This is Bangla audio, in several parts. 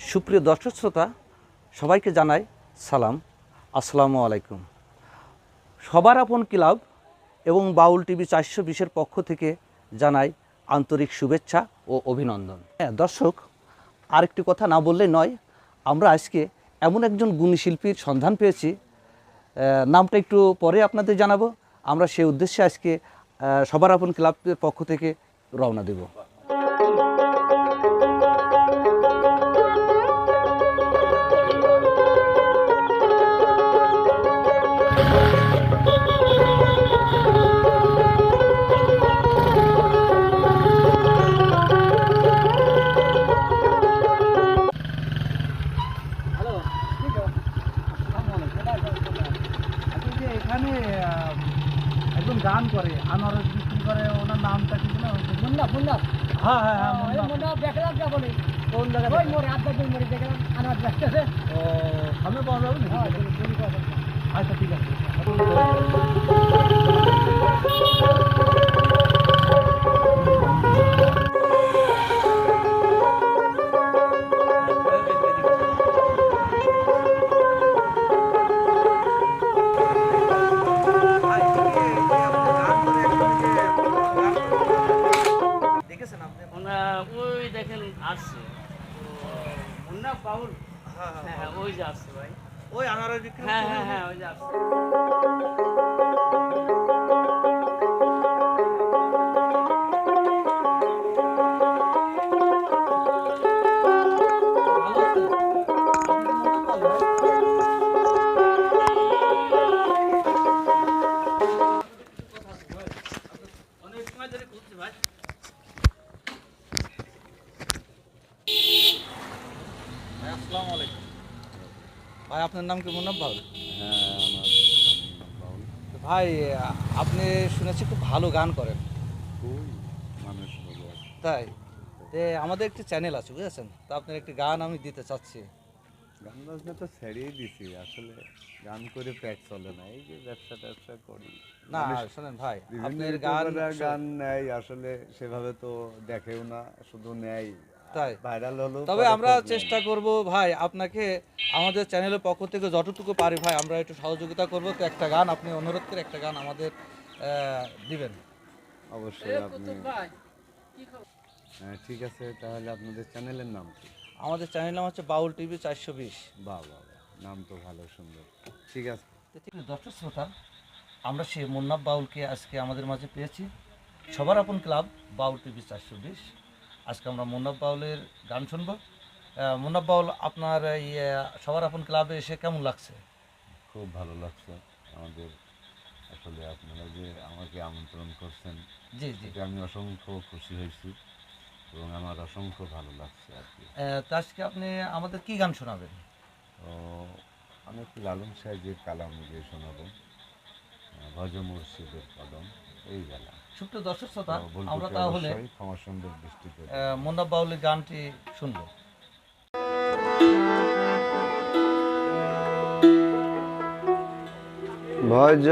সুপ্রিয় দর্শক শ্রোতা, সবাইকে জানাই সালাম। আসসালামু আলাইকুম। সবার আপন ক্লাব এবং বাউল টিভি চারশো বিশের পক্ষ থেকে জানাই আন্তরিক শুভেচ্ছা ও অভিনন্দন। হ্যাঁ দর্শক, আরেকটি কথা না বললে নয়, আমরা আজকে এমন একজন গুণী শিল্পীর সন্ধান পেয়েছি। নামটা একটু পরে আপনাদের জানাব। আমরা সেই উদ্দেশ্যে আজকে সবার আপন ক্লাবের পক্ষ থেকে রওনা দেব। বলে কোন জায়গা ওই মোড়ে আড্ডা দিন মোড়ে দেখলাম আনার দেখতেছে ও সামনে পাওয়া যাবে নাকি? হ্যাঁ। আচ্ছা ঠিক আছে আসসালামু আলাইকুম। ভাই আপনার নাম কি মুন্নাব বাউল তো ভাই। আপনি শুনেছি খুব ভালো গান করেন। মানুষ। তাই? তে আমাদের একটি চ্যানেল আছে বুঝেছেন? তো আপনার একটি গান আমি দিতে চাচ্ছি। গান বাজনা তো ছেড়েই দিছি আসলে গান করে পেট চলে না এই যে ব্যবসা ট্যাবসা করি। না শোনেন ভাই আপনার গান গান নেয় আসলে সেভাবে তো দেখেও না শুধু নেয়। তাই। ভাইরাল হলো তবে আমরা চেষ্টা করব ভাই আপনাকে আমাদের চ্যানেলের পক্ষ থেকে যতটুকু পারি ভাই আমরা একটু সহযোগিতা করব। তো একটা গান আপনি অনুরোধ করে একটা গান আমাদের দিবেন। অবশ্যই আপনি হ্যাঁ ঠিক আছে তাহলে আপনাদের চ্যানেলের নাম কি? আমাদের চ্যানেল নাম হচ্ছে বাউল টিভি চারশো বিশ। বাহ বাহ নাম তো ভালো সুন্দর। ঠিক আছে। দর্শক শ্রোতা আমরা সেই মুন্নাব বাউলকে আজকে আমাদের মাঝে পেয়েছি। সবার আপন ক্লাব বাউল টিভি চারশো বিশ। আজকে আমরা মুন্নাব বাউলের গান শুনব। আহ, মুন্নাব বাউল আপনার এই সবার আপন ক্লাবে এসে কেমন লাগছে? খুব ভালো লাগছে। আমাদের আসলে আপনারা যে আমাকে আমন্ত্রণ করছেন জি জি। আমি অসংখ্য খুশি হয়েছি এবং আমার অসংখ্য ভালো লাগছে আর কি। তো আজকে আপনি আমাদের কি গান শোনাবেন? তো আমি একটু লালন সাহেবের কালাম গিয়ে শোনাবো। ভজ মুর্শিদের কদম এই গেলাম সুপ্রিয় দর্শক শ্রোতা আমরা তাহলে মুন্নাব বাউলের গানটি শুনব। ভজ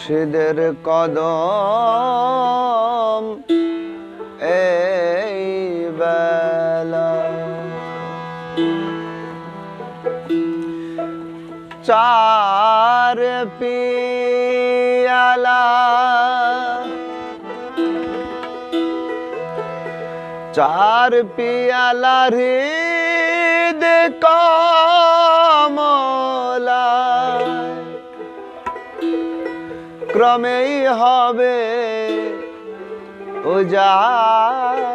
সিদের কদম চার পিয়ালা। চার পিয়ালা হৃদ কমলা ক্রমেই হবে উজালা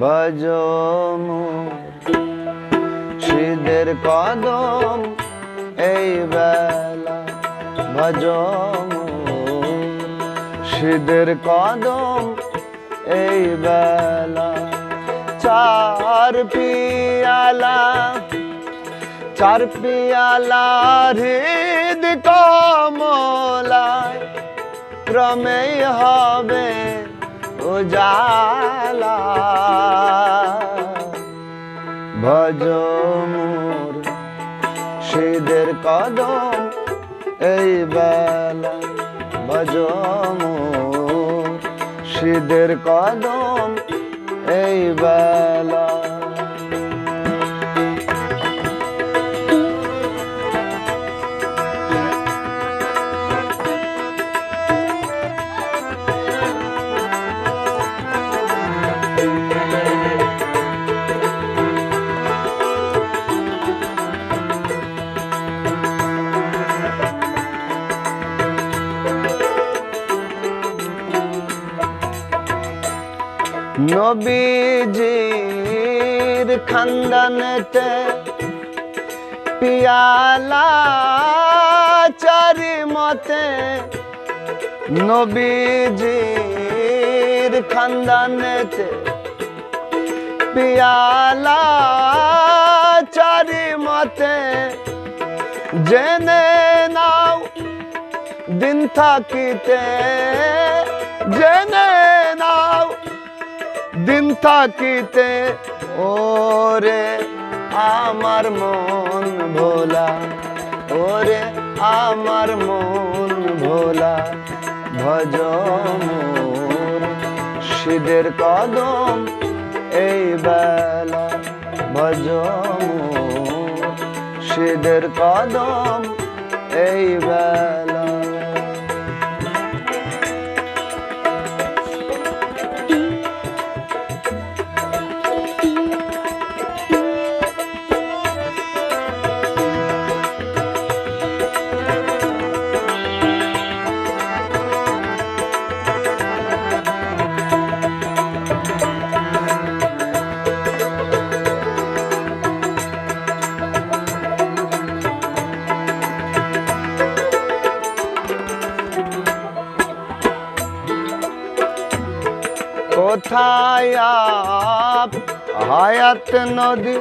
ভজমু সিদের কদম এই বেলা। ভজমু সিদের কদম এই বেলা। চার পিয়ালা চার পিয়ালা হৃদ কমলায় ক্রমেই হবে উজালা। ভজ মোর সিদের কদম এই বেলা ভজমোর শীতের কদম এই বেলা নবীজির খানদানেতে পিয়ালা চারি মতে নবীজির খানদানেতে পিয়ালা চারি মতে জেনে নাও দিন থাকিতে, জেনে নাও থাকিতে ওরে আমার মন ভোলা, ওরে আমার মন ভোলা। ভজ সিদের কদম এই বেলা ভজ সিদের কদম এই বেলা। কোথায় আপ? হায়াত নদী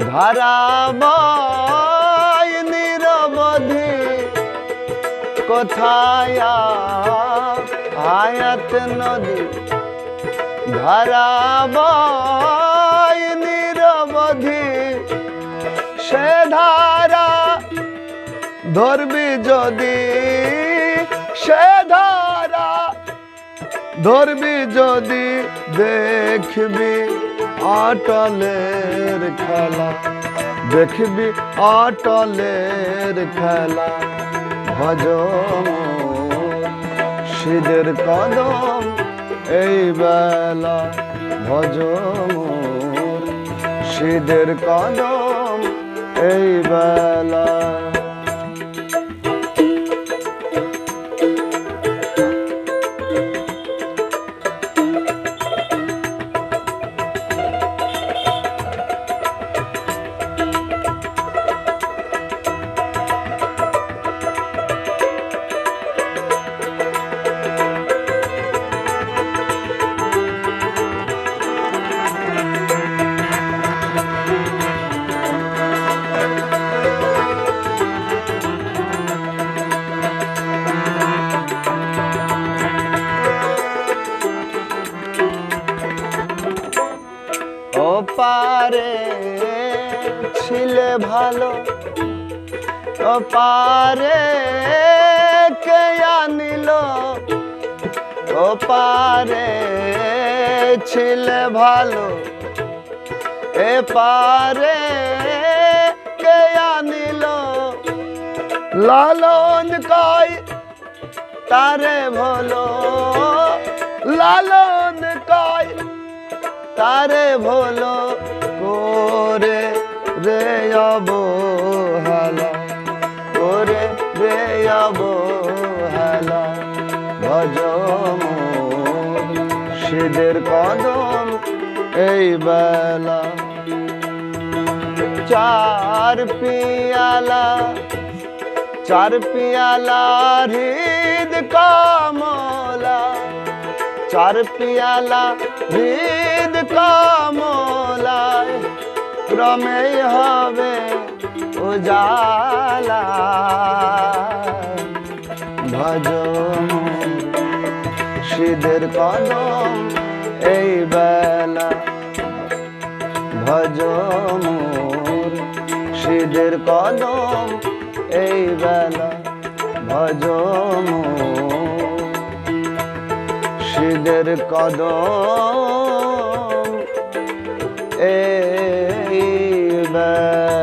ধারাবাই নিরবধি। কোথায় আপ? হায়াত নদী ধারাবাই নিরবধি। সে ধারা ধরবি যদি, সে ধরবি যদি দেখবি আটলের খেলা, দেখবি আটলের খেলা। ভজ সিদের কদম এই বেলা ভজ সিদের কদম এই বেলা। ও পারে ছিলে ভালো ও পারে কে আনিল? ও পারে ছিলে ভালো এ পারে কে আনিল? লালন কয়, তারে ভালো লালন তারে ভোলো করে রে অবহেলা, করে রে অবহেলা। ভজ মোর সিদের কদম এই বেলা। চার পিয়ালা চার পিয়ালা হৃদ কমলা, চার পিয়ালা হৃদ কমলায় ক্রমে হবে উজালা। ভজ সিদের কদম এই বেলা। ভজ মোর কদম এই বেলা। ভজ সিদের কদম এই বেলা